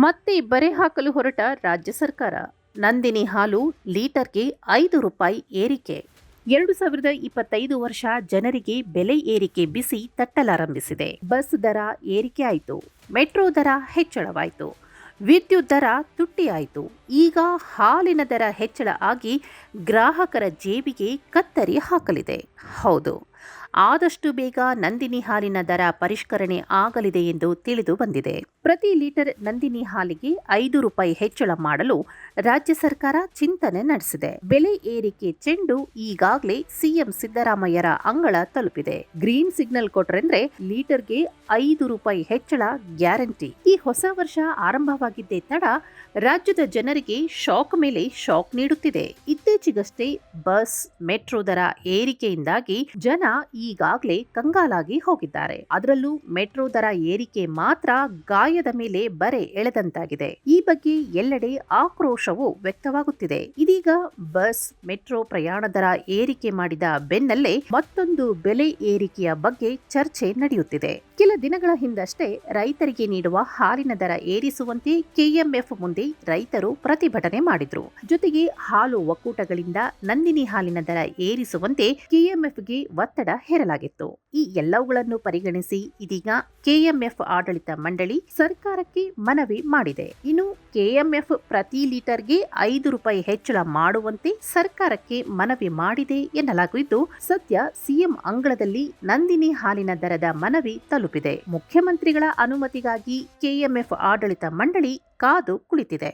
ಮತ್ತೆ ಬರೆ ಹಾಕಲು ಹೊರಟ ರಾಜ್ಯ ಸರ್ಕಾರ. ನಂದಿನಿ ಹಾಲು ಲೀಟರ್ಗೆ ಐದು ರೂಪಾಯಿ ಏರಿಕೆ. ಎರಡು ಸಾವಿರದ ಇಪ್ಪತ್ತೈದು ವರ್ಷ ಜನರಿಗೆ ಬೆಲೆ ಏರಿಕೆ ಬಿಸಿ ತಟ್ಟಲಾರಂಭಿಸಿದೆ. ಬಸ್ ದರ ಏರಿಕೆ ಆಯಿತು. ಮೆಟ್ರೋ ದರ ಹೆಚ್ಚಳವಾಯಿತು. ವಿದ್ಯುತ್ ದರ ತುಟ್ಟಿಯಾಯಿತು. ಈಗ ಹಾಲಿನ ದರ ಹೆಚ್ಚಳ ಆಗಿ ಗ್ರಾಹಕರ ಜೇಬಿಗೆ ಕತ್ತರಿ ಹಾಕಲಿದೆ. ಹೌದು. ಆದಷ್ಟು ಬೇಗ ನಂದಿನಿ ಹಾಲಿನ ದರ ಪರಿಷ್ಕರಣೆ ಆಗಲಿದೆ ಎಂದು ತಿಳಿದು ಬಂದಿದೆ. ಪ್ರತಿ ಲೀಟರ್ ನಂದಿನಿ ಹಾಲಿಗೆ ಐದು ರೂಪಾಯಿ ಹೆಚ್ಚಳ ಮಾಡಲು ರಾಜ್ಯ ಸರ್ಕಾರ ಚಿಂತನೆ ನಡೆಸಿದೆ. ಬೆಲೆ ಏರಿಕೆ ಚೆಂಡು ಈಗಾಗಲೇ ಸಿಎಂ ಸಿದ್ದರಾಮಯ್ಯರ ಅಂಗಳ ತಲುಪಿದೆ. ಗ್ರೀನ್ ಸಿಗ್ನಲ್ ಕೊಟ್ರೆಂದ್ರೆ ಲೀಟರ್ಗೆ ಐದು ರೂಪಾಯಿ ಹೆಚ್ಚಳ ಗ್ಯಾರಂಟಿ. ಈ ಹೊಸ ವರ್ಷ ಆರಂಭವಾಗಿದ್ದೇ ತಡ ರಾಜ್ಯದ ಜನರಿಗೆ ಶಾಕ್ ಮೇಲೆ ಶಾಕ್ ನೀಡುತ್ತಿದೆ. ಇತ್ತೀಚೆಗಷ್ಟೇ ಬಸ್, ಮೆಟ್ರೋ ದರ ಏರಿಕೆಯಿಂದಾಗಿ ಜನ ಈಗಾಗಲೇ ಕಂಗಾಲಾಗಿ ಹೋಗಿದ್ದಾರೆ. ಅದರಲ್ಲೂ ಮೆಟ್ರೋ ದರ ಏರಿಕೆ ಮಾತ್ರ ಗಾಯದ ಮೇಲೆ ಬರೆ ಎಳೆದಂತಾಗಿದೆ. ಈ ಬಗ್ಗೆ ಎಲ್ಲೆಡೆ ಆಕ್ರೋಶವು ವ್ಯಕ್ತವಾಗುತ್ತಿದೆ. ಇದೀಗ ಬಸ್, ಮೆಟ್ರೋ ಪ್ರಯಾಣ ದರ ಏರಿಕೆ ಮಾಡಿದ ಬೆನ್ನಲ್ಲೇ ಮತ್ತೊಂದು ಬೆಲೆ ಏರಿಕೆಯ ಬಗ್ಗೆ ಚರ್ಚೆ ನಡೆಯುತ್ತಿದೆ. ಕೆಲ ದಿನಗಳ ಹಿಂದಷ್ಟೇ ರೈತರಿಗೆ ನೀಡುವ ಹಾಲಿನ ದರ ಏರಿಸುವಂತೆ ಕೆಎಂಎಫ್ ಮುಂದೆ ರೈತರು ಪ್ರತಿಭಟನೆ ಮಾಡಿದ್ರು. ಜೊತೆಗೆ ಹಾಲು ಒಕ್ಕೂಟಗಳಿಂದ ನಂದಿನಿ ಹಾಲಿನ ದರ ಏರಿಸುವಂತೆ ಕೆಎಂಎಫ್ಗೆ ಒತ್ತಡ ಹೇರಲಾಗಿತ್ತು. ಈ ಎಲ್ಲವುಗಳನ್ನು ಪರಿಗಣಿಸಿ ಇದೀಗ ಕೆಎಂಎಫ್ ಆಡಳಿತ ಮಂಡಳಿ ಸರ್ಕಾರಕ್ಕೆ ಮನವಿ ಮಾಡಿದೆ. ಇನ್ನು ಕೆಎಂಎಫ್ ಪ್ರತಿ ಲೀಟರ್ಗೆ ಐದು ರೂಪಾಯಿ ಹೆಚ್ಚಳ ಮಾಡುವಂತೆ ಸರ್ಕಾರಕ್ಕೆ ಮನವಿ ಮಾಡಿದೆ ಎನ್ನಲಾಗಿದ್ದು ಸದ್ಯ ಸಿಎಂ ಅಂಗಳದಲ್ಲಿ ನಂದಿನಿ ಹಾಲಿನ ದರದ ಮನವಿ ತಲುಪಿದೆ. ಮುಖ್ಯಮಂತ್ರಿಗಳ ಅನುಮತಿಗಾಗಿ ಕೆಎಂಎಫ್ ಆಡಳಿತ ಮಂಡಳಿ ಕಾದು ಕುಳಿತಿದೆ.